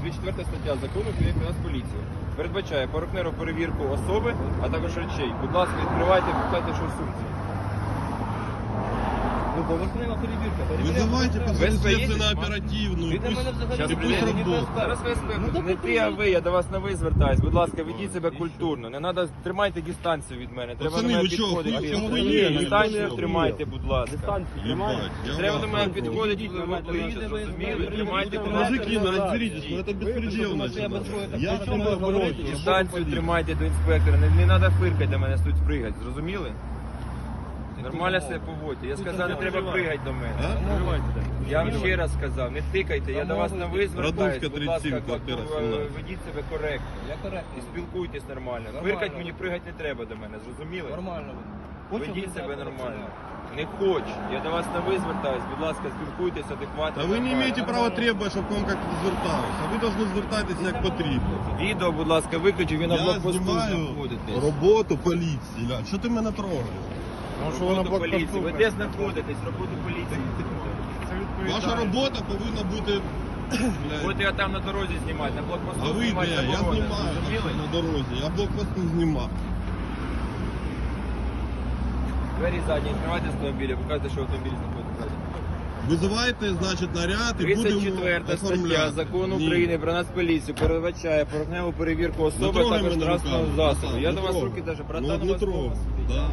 дивіться, 24 стаття закону про нас поліцію. Передбачає порухнеру перевірку особи, а також речей. Будь ласка, відкривайте, питайте, що в сумці. Ну, поверхнева перевірка. Вызывайте по Вы стоите? на оперативную. Вы до мене взагалі Щас и не пусть прийде. прийдете, работает. Зараз ви Ну, так не ви ти, а ви, я до вас на ви звертаюсь. Будь ласка, ведіть себе І культурно. Не треба тримайте дистанцію від мене. Треба Пацани, до мене ви що, підходити. хуй- рівно. чому ви є? Дистанцію Ніхто не тримайте, будь ласка. Ебать, я Треба вас до мене прошу. підходити Ідіть, в нормально, обличчя, ви- зрозуміли? ви- Тримайте ви- будь ви- ласка, Мужики, ну назад. разберитесь, ну это беспредел думаете, я начинается. без своего Я так что не могу говорю. говорить? Дистанцію тримайте до інспектора. Не, не треба фиркати до мене, тут пригати. Зрозуміли? Нормально себе поводьте. Я сказав, не треба пригати до мене. Я вам ще раз сказав, не тикайте, я до вас на ви звертаюсь. Будь ласка, 37, квартира е, 17. ведіть себе коректно. Я І спілкуйтесь нормально. Нормально. Мені пригати не треба до мене, зрозуміли? Нормально. Ведіть себе нормально. Не хочу. Я до вас на ви звертаюсь. Будь ласка, спілкуйтесь адекватно. Та ви не нормально. маєте права требувати, щоб вам як зверталися. А ви повинні звертатися як потрібно. Відео, будь ласка, виключив, ви на Я блокпосту знімаю знаходитесь. роботу поліції. Ля. Що ти мене трогаєш? Роботу поліції. Ви де знаходитесь? Роботу поліції. Ваша робота повинна бути... блядь, Будете я там на дорозі знімати, на блокпосту А ви знімати де? Я заборонено. знімаю Зрозуміли? на дорозі. Я блокпост не знімав. Двері задні, відкривайте з автомобіля, показуйте, що автомобіль знаходиться ззаді. Визивайте, значить, наряд і будемо 34 стаття оформляти. закону Ні. України про нас поліцію передбачає порохневу перевірку особи трогай також мене транспортного руками, засобу. братан, Я не до вас трогай. руки даже, Ну, братан, не у вас трогай. дома сидить. Да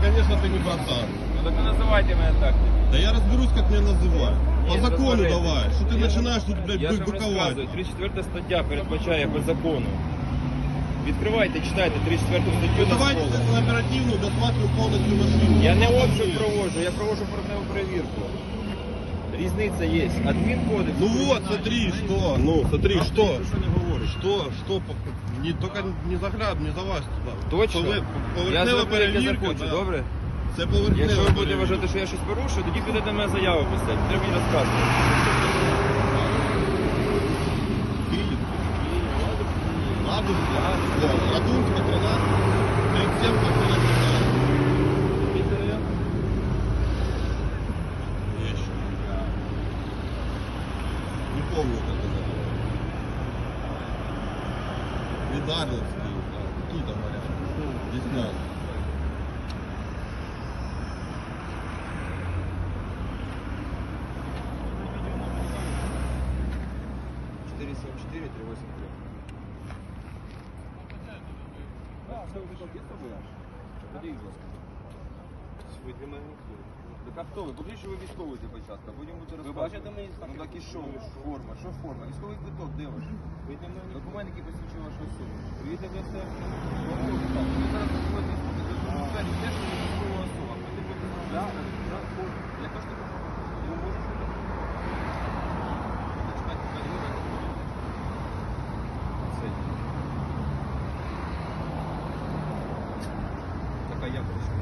конечно, ты не братан. Ну так не називайте мене так. Да я разберусь, как меня называть. По Ні, закону розберетесь. давай. Что ты Я начинаешь тут, блядь, Я ж бы- вам быковать? розказую, 34 стаття передбачає по закону. Відкривайте, читайте 34 статтю на Вызывайте школу. на оперативную, досматриваю полностью машину. Я не обшук проводжу, я проводжу порохневу перевірку. Разница есть. Админ Адмінкодекс. Ну вот, смотри, что. Ну, смотри, а что. Что, что, не, только не загляд, не залазь туди. Точно? Поли- Я Поверхнева зроблю, як я перевірка. захочу, да. добре? Це поверхнева Якщо ви будете вважати, що я щось порушую, тоді підете мене заяву писати, треба мені розказувати. Київ. Ладу, Ладу, Радунка, 13, 37, 13. помню, как это было. Медаровский, там, какие-то варианты. Не знаю. Четыре семь четыре три восемь три. Подивись, будь ласка. Сьогодні магнітує. А хто ви? Покажіть, що ви військовий початку, а потім будете розказувати. бачите мої знаки? Ну так і що? Форма, що форма? Військовий квиток, де ваш? Ви документ, який посвідчує вашу особу. Для себе. Ну, так, ви зараз приходите що ви двері йдеш, що ви військова особа. Потім будете розмовляти. Я теж так можу. Я можу що. Чекайте, чекайте, ви мене. Це. Така я прийшов.